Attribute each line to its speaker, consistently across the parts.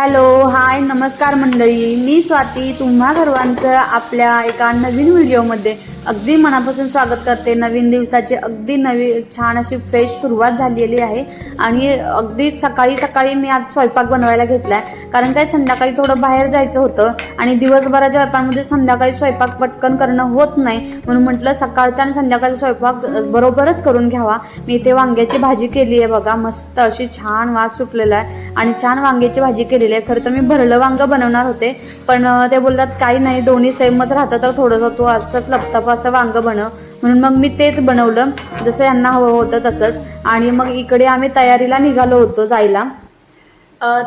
Speaker 1: Hello hi नमस्कार मंडळी. मी स्वाती. तुम्हा सर्वांचं आपल्या एका नवीन व्हिडिओमध्ये अगदी मनापासून स्वागत करते. नवीन दिवसाची अगदी नवी छान अशी फ्रेश सुरुवात झालेली आहे. आणि अगदी सकाळी सकाळी मी आज स्वयंपाक बनवायला घेतलाय. कारण काय संध्याकाळी थोडं बाहेर जायचं होतं आणि दिवसभराच्या व्यापारामध्ये संध्याकाळी स्वयंपाक पटकन करणं होत नाही. म्हणून म्हटलं सकाळचा आणि संध्याकाळचा स्वयंपाक बरोबरच करून घ्यावा. मी इथे वांग्याची भाजी केली आहे बघा. मस्त अशी छान वास सुटलेला आहे. आणि छान वांग्याची भाजी केलेली आहे. खरं तर मी भरलं वांगं बनवणार होते. पण ते बोलतात काही नाही दोन्ही सेमच राहतं तर थोडंसं तो असंच लपतप असं वांग बनव. म्हणून मग मी तेच बनवलं. जसं यांना हवं होतं तसंच. आणि मग इकडे आम्ही तयारीला निघालो होतो जायला.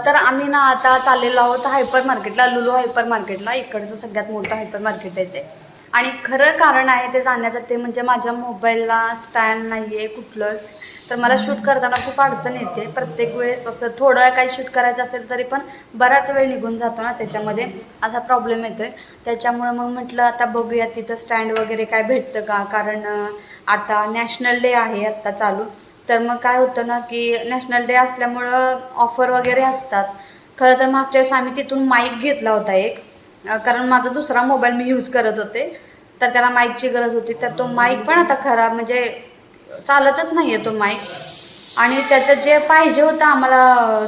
Speaker 1: तर आम्ही ना आता चाललेलो आहोत हायपर मार्केटला लुलू हायपर मार्केटला इकडचं सगळ्यात मोठं हायपर मार्केट आहे ते. आणि खरं कारण आहे ते जाण्याचं ते म्हणजे माझ्या मोबाईलला स्टँड नाही आहे कुठलंच. तर मला शूट करताना खूप अडचण येते. प्रत्येक वेळेस असं थोडं काही शूट करायचं असेल तरी पण बराच वेळ निघून जातो ना त्याच्यामध्ये. असा प्रॉब्लेम येतोय. त्याच्यामुळं मग म्हटलं आता बघूया तिथं स्टँड वगैरे काय भेटतं का? कारण आता नॅशनल डे आहे आत्ता चालू. तर मग काय होतं ना की नॅशनल डे असल्यामुळं ऑफर वगैरे असतात. खरं तर मागच्या वेळेस आम्ही तिथून माईक घेतला होता एक. कारण माझा दुसरा मोबाईल मी यूज करत होते. तर त्याला माईकची गरज होती. तर तो माईक पण आता खराब म्हणजे चालतच नाही आहे तो माईक आणि त्याचं जे पाहिजे होतं आम्हाला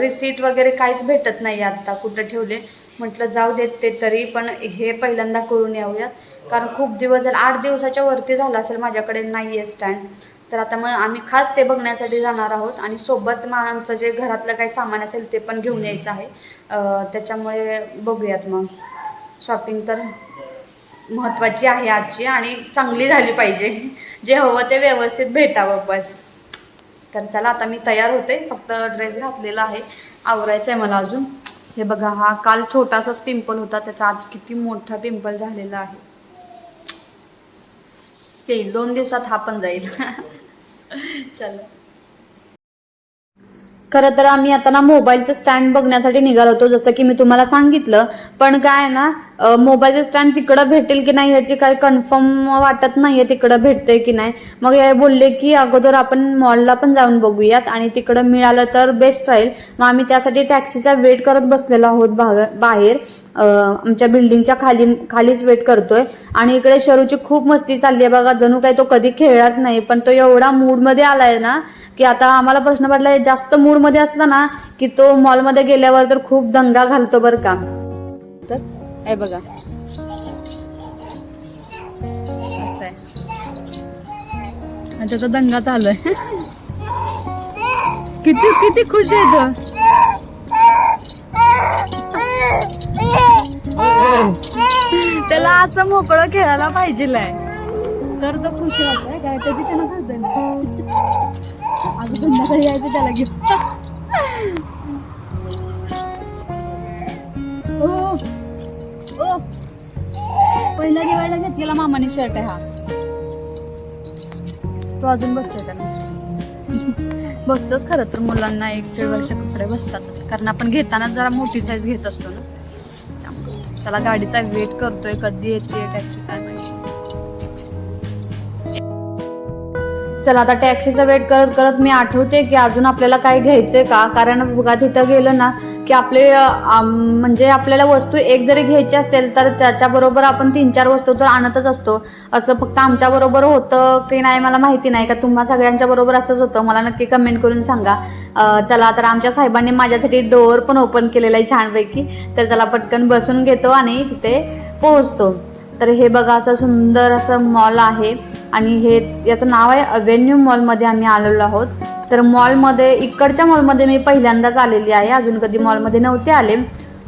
Speaker 1: रिसीट वगैरे काहीच भेटत नाही आत्ता कुठं ठेवले. म्हटलं जाऊ देत ते तरी पण हे पहिल्यांदा करून याऊयात. कारण खूप दिवस झाला आठ दिवसाच्या वरती झाला असेल माझ्याकडे नाही आहे स्टँड तर आता मग आम्ही खास ते बघण्यासाठी जाणार आहोत. आणि सोबत मग आमचं जे घरातलं काही सामान असेल ते पण घेऊन यायचं आहे. त्याच्यामुळे बघूयात मग. शॉपिंग तर महत्त्वाची आहे आजची आणि चांगली झाली पाहिजे. जे हवं ते व्यवस्थित भेटावं बस तर चला आता मी तयार होते. फक्त ड्रेस घातलेला आहे. आवरायचं आहे मला अजून. हे बघा हा काल छोटासाच पिंपल होता. त्याचा आज किती मोठा पिंपल झालेला आहे. येईल दोन दिवसात हा पण जाईल. चला. खरं तर आम्ही आता ना मोबाईलचं स्टँड बघण्यासाठी निघालो होतो जसं की मी तुम्हाला सांगितलं. पण काय आहे ना मोबाईलचं स्टँड तिकडं भेटेल की नाही याची काही कन्फर्म वाटत नाहीये तिकडं भेटतंय की नाही. मग हे बोलले की अगोदर आपण मॉलला पण जाऊन बघूयात आणि तिकडं मिळालं तर बेस्ट राहील. मग आम्ही त्यासाठी टॅक्सीचा वेट करत बसलेलो आहोत बाहेर. बाहेर आमच्या बिल्डिंगच्या खाली खालीच वेट करतोय. आणि इकडे शरूची खूप मस्ती चालली आहे बघा. जणू काही तो कधी खेळलाच नाही पण तो एवढा मूडमध्ये आलाय ना की आता आम्हाला प्रश्न पडला जास्त मूडमध्ये असला ना की तो मॉलमध्ये गेल्यावर तर खूप दंगा घालतो बरं का. तर हे बघा. असं आहे. आणि त्याचा दंगा चालू आहे. किती किती खुश आहे तो. त्याला असं मोकळं खेळायला पाहिजे तर तो खुश राहतोय काय त्याची त्यानं. अजून संध्याकाळी यायचं त्याला घेऊन. घेतलेला मामाने शर्ट आहे हा. तो अजून बसतोय त्याला. बसतोच खरं तर मुलांना एक दीड वर्ष कपडे बसतातच कारण आपण घेताना जरा मोठी साईज घेत असतो ना. त्याला गाडीचा वेट करतोय कधी येते टॅक्सी काय माहिती. चला आता टॅक्सीचा वेट करत करत मी आठवते की अजून आपल्याला काय घ्यायचंय का? कारण बघा तिथं गेलं ना की आपले म्हणजे आपल्याला वस्तू एक जरी घ्यायची असेल तर त्याच्याबरोबर आपण तीन चार वस्तू तर आणतच असतो. असं फक्त आमच्या बरोबर होतं की नाही मला माहिती नाही का? तुम्हा सगळ्यांच्या बरोबर असंच होतं. मला नक्की कमेंट करून सांगा. चला तर आमच्या साहेबांनी माझ्यासाठी डोअर पण ओपन केलेला आहे छानपैकी. तर चला पटकन बसून घेतो आणि तिथे पोहोचतो. तर हे बघा असं सुंदर असं मॉल आहे. आणि हे याचं नाव आहे अव्हेन्यू मॉलमध्ये आम्ही आलेलो आहोत. तर मॉलमध्ये इकडच्या मॉलमध्ये मी पहिल्यांदाच आलेली आहे. अजून कधी मॉलमध्ये नव्हते आले.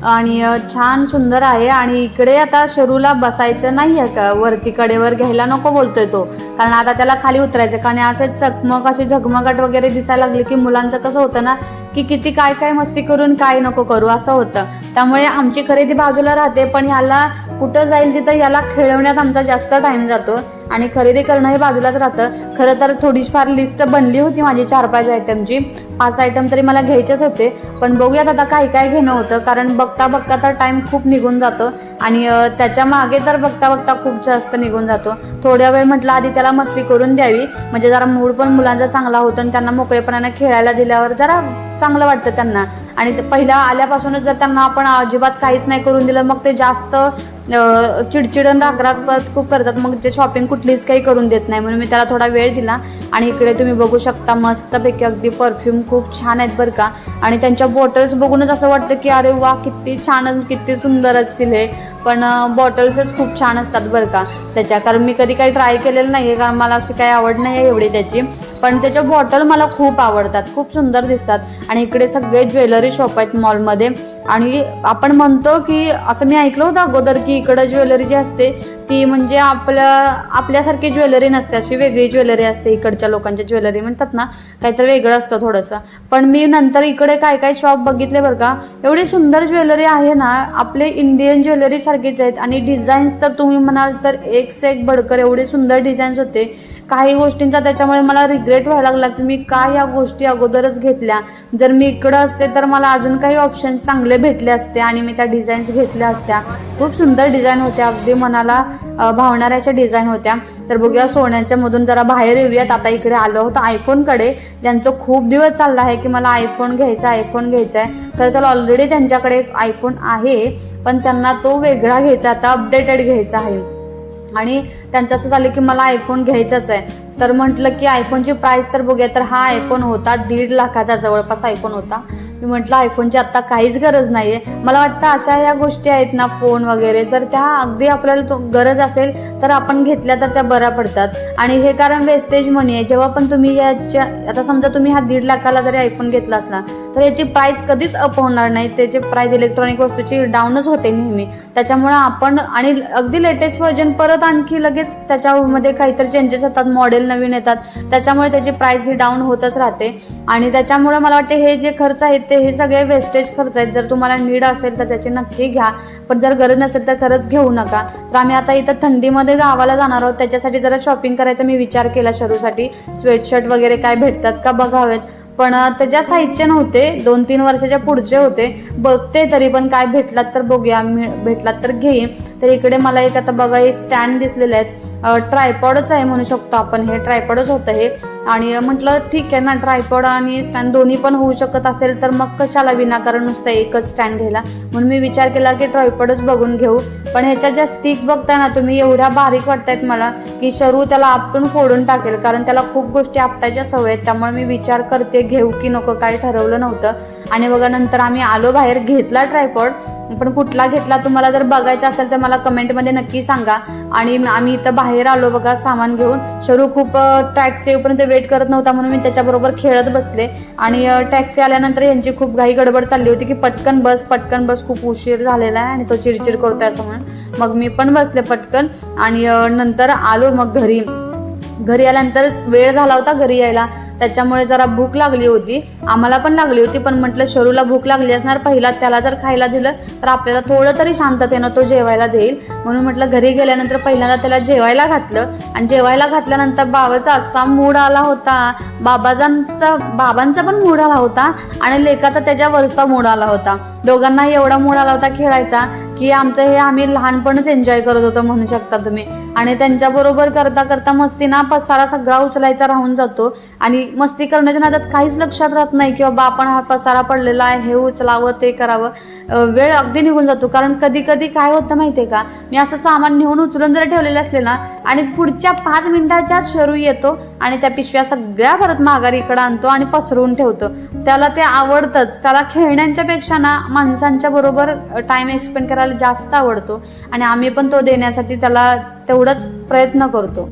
Speaker 1: आणि छान सुंदर आहे. आणि इकडे आता शरूला बसायचं नाही आहे का? वरती कडेवर घ्यायला नको बोलतोय तो. कारण आता त्याला खाली उतरायचं कारण असे चकमक अशी झगमगाट वगैरे दिसायला लागली की मुलांचं कसं होतं ना की किती काय काय मस्ती करून काय नको करू असं होतं. त्यामुळे आमची खरेदी बाजूला राहते पण ह्याला कुठं जाईल तिथं याला खेळवण्यात आमचा जास्त टाइम जातो. आणि खरेदी करणं हे बाजूलाच राहतं. खरं तर थोडीशी फार लिस्ट बनली होती माझी चार पाच आयटमची पाच आयटम तरी मला घ्यायचेच होते. पण बघूयात आता काय काय घेणं होतं. कारण बघता बघता तर टाईम खूप निघून जातो. आणि त्याच्यामागे तर बघता बघता खूप जास्त निघून जातो. थोड्या वेळ म्हटलं आधी त्याला मस्ती करून द्यावी. म्हणजे जरा मूड पण मुलांचा चांगला होतो आणि त्यांना मोकळेपणाने खेळायला दिल्यावर जरा चांगलं वाटतं त्यांना. आणि ते पहिल्या आल्यापासूनच जर त्यांना आपण अजिबात काहीच नाही करून दिलं मग ते जास्त चिडचिडन रागराग खूप करतात. मग ते शॉपिंग कुठलीच काही करून देत नाही. म्हणून मी त्याला थोडा वेळ दिला आणि इकडे तुम्ही बघू शकता मस्तपैकी अगदी परफ्यूम खूप छान आहेत बरं का. आणि त्यांच्या बॉटल्स बघूनच असं वाटतं की अरे वा किती छान किती सुंदर असतील हे. पण बॉटल्सच खूप छान असतात बरं का. त्याच्या कारण मी कधी काही ट्राय केलेलं नाही आहे कारण मला अशी काही आवड नाही आहे एवढी त्याची. पण त्याच्या बॉटल मला खूप आवडतात खूप सुंदर दिसतात. आणि इकडे सगळे ज्वेलरी शॉप आहेत मॉलमध्ये आणि आपण म्हणतो की असं मी ऐकलं होतं अगोदर की इकडं ज्वेलरी जी असते ती म्हणजे आपल्या आपल्यासारखी ज्वेलरी नसते अशी वेगळी ज्वेलरी असते. इकडच्या लोकांच्या ज्वेलरी म्हणतात ना काहीतरी वेगळं असतं थोडंसं. पण मी नंतर इकडे काय काय शॉप बघितले बरं का एवढी सुंदर ज्वेलरी आहे ना आपले इंडियन ज्वेलरी सारखेच आहेत. आणि डिझाईन्स तर तुम्ही म्हणाल तर एक से एक बडकर एवढे सुंदर डिझाईन्स होते. काही गोष्टींचा त्याच्यामुळे मला रिग्रेट व्हायला लागला की मी का या गोष्टी अगोदरच घेतल्या. जर मी इकडं असते तर मला अजून काही ऑप्शन चांगले भेटले असते आणि मी त्या डिझाईन्स घेतल्या असत्या. खूप सुंदर डिझाईन होत्या. अगदी मनाला भावणाऱ्या अशा डिझाईन होत्या. तर बघूया सोन्याच्या मधून जरा बाहेर येऊयात. आता इकडे आलो होतं आयफोनकडे ज्यांचं खूप दिवस चालला आहे की मला आयफोन घ्यायचा आयफोन घ्यायचा आहे. खरं तर ऑलरेडी त्यांच्याकडे एक आयफोन आहे. पण त्यांना तो वेगळा घ्यायचा आता अपडेटेड घ्यायचा आहे. आणि त्यांचं असं झालं की मला आयफोन घ्यायचाच आहे. तर म्हटलं की आयफोनची प्राईस तर बघूया. तर हा आयफोन होता दीड लाखाचा जवळपास आयफोन होता. मी म्हटलं आयफोनची आत्ता काहीच गरज नाही आहे मला वाटतं अशा ह्या गोष्टी आहेत ना फोन वगैरे. तर त्या अगदी आपल्याला तो गरज असेल तर आपण घेतल्या तर त्या बऱ्या पडतात. आणि हे कारण वेस्टेज मनी आहे. जेव्हा पण तुम्ही याच्या आता समजा तुम्ही हा दीड लाखाला जरी आयफोन घेतला असला तर याची प्राईस कधीच अप होणार नाही. त्याची प्राईस इलेक्ट्रॉनिक वस्तूची डाऊनच होते नेहमी. त्याच्यामुळे आपण आणि अगदी लेटेस्ट व्हर्जन परत आणखी लगेच त्याच्यामध्ये काहीतरी चेंजेस होतात मॉडेल नवीन येतात. त्याच्यामुळे त्याची प्राइस ही डाऊन होतच राहते. आणि त्याच्यामुळे मला वाटते हे जे खर्च आहेत ते हे सगळे वेस्टेज खर्च आहेत. जर तुम्हाला नीड असेल तर त्याची नक्की घ्या. पण जर गरज नसेल तर खरंच घेऊ नका. तर आम्ही आता इथं थंडीमध्ये गावाला जाणार आहोत. त्याच्यासाठी जरा शॉपिंग करायचा मी विचार केला शरूसाठी. स्वेटशर्ट वगैरे काय भेटतात का बघावेत. पण त्याच्या साईजचे नव्हते. दोन तीन वर्षाच्या पुढचे होते. बघते तरी पण काय भेटलात तर बघूया. भेटलात तर घेईन. तर इकडे मला एक आता बघा हे स्टँड दिसलेले आहेत. ट्रायपॉडच आहे म्हणू शकतो आपण. हे ट्रायपॉडच होतं हे. आणि म्हटलं ठीक आहे ना ट्रायपॉड आणि स्टँड दोन्ही पण होऊ शकत असेल तर मग कशाला विनाकारण नुसतं एकच स्टँड घ्यायला? म्हणून मी विचार केला की ट्रायपॉडच बघून घेऊ. पण ह्याच्या ज्या स्टिक बघताय ना तुम्ही एवढ्या बारीक वाटतायत मला की शरू त्याला आपटून फोडून टाकेल कारण त्याला खूप गोष्टी आपटायच्या सवय आहेत. त्यामुळे मी विचार करते घेऊ की नको काय ठरवलं नव्हतं. आणि बघा नंतर आम्ही आलो बाहेर घेतला ट्रायपॉड पण कुठला घेतला तुम्हाला जर बघायचा असेल तर मला कमेंटमध्ये नक्की सांगा. आणि आम्ही इथं बाहेर आलो बघा सामान घेऊन. शरू खूप टॅक्सी येऊपर्यंत वेट करत नव्हता म्हणून मी त्याच्याबरोबर खेळत बसले. आणि टॅक्सी आल्यानंतर यांची खूप घाई गडबड चालली होती की पटकन बस पटकन बस खूप उशीर झालेला आहे आणि तो चिडचिड करतोय असं म्हणून. मग मी पण बसले पटकन आणि नंतर आलो मग घरी. घरी आल्यानंतर वेळ झाला होता घरी यायला. त्याच्यामुळे जरा भूक लागली होती. आम्हाला पण लागली होती पण म्हटलं शरूला भूक लागली असणार पहिला त्याला जर खायला दिलं तर आपल्याला थोडं तरी शांततेनं तो जेवायला देईल. म्हणून म्हटलं घरी गेल्यानंतर पहिल्यांदा त्याला जेवायला घातलं. आणि जेवायला घातल्यानंतर बाबाचा असा मूड आला होता. बाबाजांचा बाबांचा पण मूड आला होता आणि लेकाचा त्याच्या वरचा मूड आला होता. दोघांनाही एवढा मूड आला होता खेळायचा. की आमचं हे आम्ही लहानपणच एन्जॉय करत होतो म्हणू शकता तुम्ही. आणि त्यांच्याबरोबर करता करता मस्ती ना पसारा सगळा उचलायचा राहून जातो. आणि मस्ती करण्याच्या नादात काहीच लक्षात राहत नाही की बाबा आपण हा पसारा पडलेला आहे हे उचलावं ते करावं. वेळ अगदी निघून जातो. कारण कधी कधी काय होतं माहितीये का? मी असं सामान नेऊन उचलून जर ठेवलेलं असले ना आणि पुढच्या पाच मिनिटाच्या शरू येतो आणि त्या पिशव्या सगळ्या परत माघारी इकडं आणतो आणि पसरवून ठेवतो. त्याला ते आवडतंच. त्याला खेळण्यांच्या पेक्षा ना माणसांच्या बरोबर टाइम एक्सपेंड करायला आपल्याला जास्त आवडतो आणि आम्ही पण तो देण्यासाठी त्याला तेवढाच प्रयत्न करतो.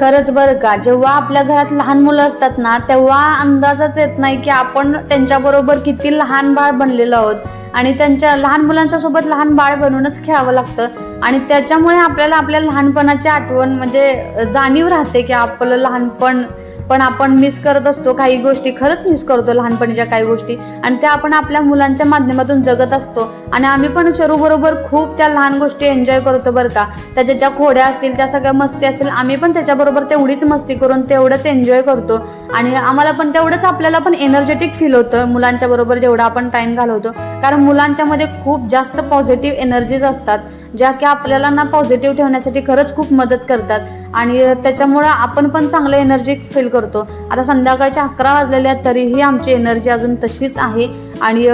Speaker 1: खरंच बरं का जेव्हा आपल्या घरात लहान मुलं असतात ना तेव्हा अंदाजच येत नाही की आपण त्यांच्याबरोबर किती लहान बाळ बनलेलो आहोत. आणि त्यांच्या लहान मुलांच्या सोबत लहान बाळ बनवूनच खेळावं लागतं. आणि त्याच्यामुळे आपल्याला आपल्या लहानपणाची आठवण म्हणजे जाणीव राहते की आपलं लहानपण पण आपण मिस करत असतो काही गोष्टी खरंच मिस करतो लहानपणीच्या काही गोष्टी. आणि त्या आपण आपल्या मुलांच्या माध्यमातून जगत असतो. आणि आम्ही पण शरू बरोबर खूप त्या लहान गोष्टी एन्जॉय करतो बरं का. त्याच्या ज्या खोड्या असतील त्या सगळ्या मस्ती असतील आम्ही पण त्याच्याबरोबर तेवढीच मस्ती करून तेवढंच एन्जॉय करतो. आणि आम्हाला पण तेवढंच आपल्याला पण एनर्जेटिक फील होतं मुलांच्या बरोबर जेवढा आपण टाइम घालवतो. कारण मुलांच्यामध्ये खूप जास्त पॉझिटिव्ह एनर्जीज असतात ज्या की आपल्याला ना पॉझिटिव्ह ठेवण्यासाठी खरंच खूप मदत करतात. आणि त्याच्यामुळं आपण पण चांगलं एनर्जी फील करतो. आता संध्याकाळच्या अकरा वाजलेल्या आहेत तरीही आमची एनर्जी अजून तशीच आहे. आणि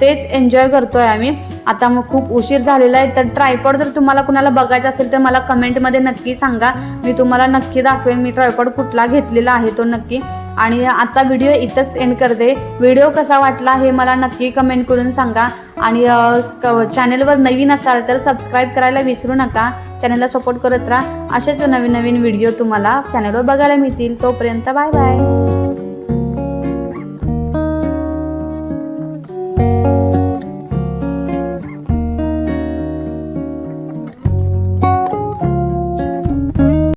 Speaker 1: तेच एन्जॉय करतोय आम्ही. आता मग खूप उशीर झालेला आहे तर ट्रायपॉड जर तुम्हाला कुणाला बघायचा असेल तर मला कमेंटमध्ये नक्की सांगा. मी तुम्हाला नक्की दाखवेन मी ट्रायपॉड कुठला घेतलेला आहे तो नक्की. आणि आजचा व्हिडिओ इथंच एंड करते. व्हिडिओ कसा वाटला हे मला नक्की कमेंट करून सांगा. आणि चॅनेलवर नवीन असाल तर सबस्क्राईब करायला विसरू नका. चॅनलला सपोर्ट करत राहा. असेच नवीन नवीन व्हिडिओ तुम्हाला चॅनलवर बघायला मिळतील. तोपर्यंत बाय बाय